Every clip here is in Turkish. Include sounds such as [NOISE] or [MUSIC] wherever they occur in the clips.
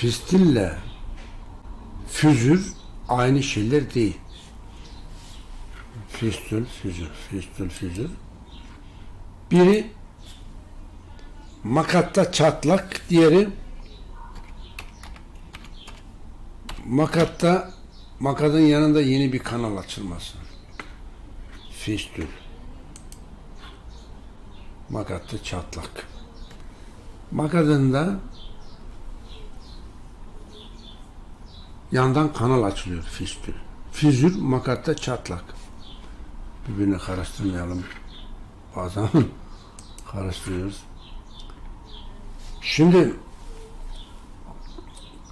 Fistille füzür aynı şeyler değil. Fistül, füzür, fistül, füzür. Biri makatta çatlak, diğeri makatta makatın yanında yeni bir kanal açılması. Fistül. Makatta çatlak. Makadında yandan kanal açılıyor fistül. Fizür makatta çatlak. Birbirine karıştırmayalım. Bazen [LAUGHS] karıştırıyoruz. Şimdi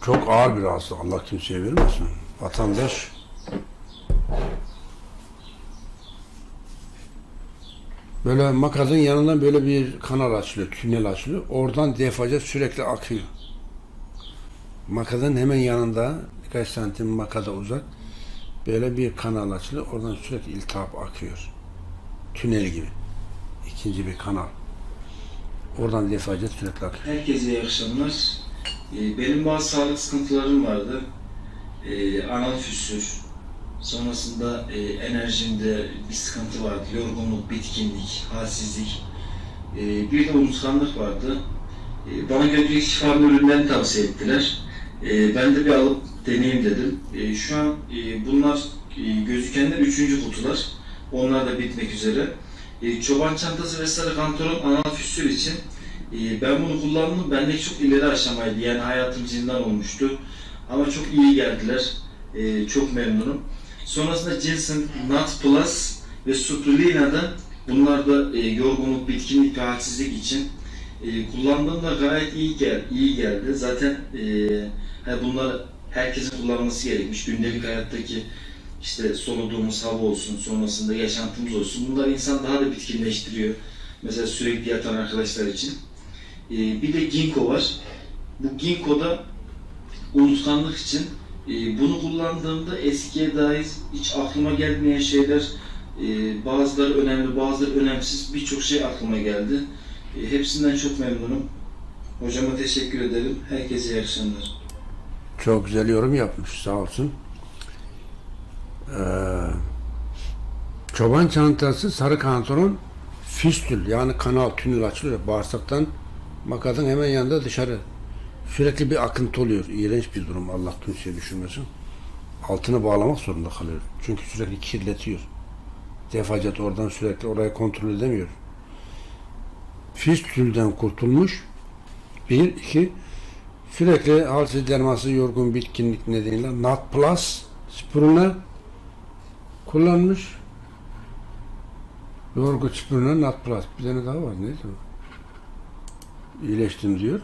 çok ağır bir hastalık. Allah kimseye vermesin. Vatandaş böyle makadın yanından böyle bir kanal açılıyor, tünel açılıyor. Oradan defaca sürekli akıyor. Makadın hemen yanında birkaç santim makada uzak böyle bir kanal açılıyor. Oradan sürekli iltihap akıyor. Tünel gibi. İkinci bir kanal. Oradan defaca sürekli akıyor. Herkese iyi akşamlar. Ee, Benim bazı sağlık sıkıntılarım vardı. Ee, Anal füsür, sonrasında e, enerjimde bir sıkıntı vardı. Yorgunluk, bitkinlik, halsizlik. Ee, Bir de unutkanlık vardı. Bana götürük şifanın ürünlerini tavsiye ettiler. Ben de bir alıp deneyeyim dedim. Ee, Şu an e, bunlar e, gözükenler üçüncü kutular. Onlar da bitmek üzere. Ee, Çoban çantası ve sarı kantaron anal füsür için ee, Ben bunu kullandım. Bende çok ileri aşamaydı. Yani hayatım zindan olmuştu. Ama çok iyi geldiler. Ee, çok memnunum. Sonrasında Ginseng Nut Plus ve Suprilina'da bunlar da e, yorgunluk, bitkinlik ve için e, kullandığımda gayet iyi gel iyi geldi. Zaten e, hani bunlar herkesin kullanması gerekmiş. Gündelik hayattaki işte soluduğumuz hava olsun, sonrasında yaşantımız olsun. Bunlar insan daha da bitkinleştiriyor. Mesela sürekli yatan arkadaşlar için. Ee, bir de ginkgo var. Bu ginkgo'da unutkanlık için e, bunu kullandığımda eskiye dair hiç aklıma gelmeyen şeyler e, bazıları önemli bazıları önemsiz birçok şey aklıma geldi. E, hepsinden çok memnunum. Hocama teşekkür ederim. Herkese iyi akşamlar. Çok güzel yorum yapmış sağ olsun. Ee, çoban çantası sarı kantaron fistül yani kanal tünel açılıyor bağırsaktan makadın hemen yanında dışarı sürekli bir akıntı oluyor. İğrenç bir durum Allah kimseye düşürmesin. Altını bağlamak zorunda kalıyor. Çünkü sürekli kirletiyor. Defacat oradan sürekli orayı kontrol edemiyor. Fistülden kurtulmuş. Bir, iki, Sürekli halsiz derması yorgun bitkinlik nedeniyle Nat Plus spirulina kullanmış. Yorgun spirulina Nat Plus. Bir tane daha var. Neydi o? İyileştim diyor.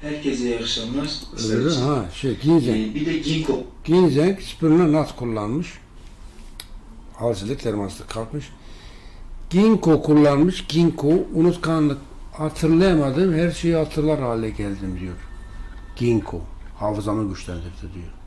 Herkese iyi akşamlar. Öyle ha şey ginseng. Ee, bir de ginkgo. Ginseng spirulina Nat kullanmış. Halsizlik derması kalkmış. Ginkgo kullanmış. Ginkgo unutkanlık hatırlayamadım. Her şeyi hatırlar hale geldim diyor. Ginkgo hafızamı güçlendirdi diyor.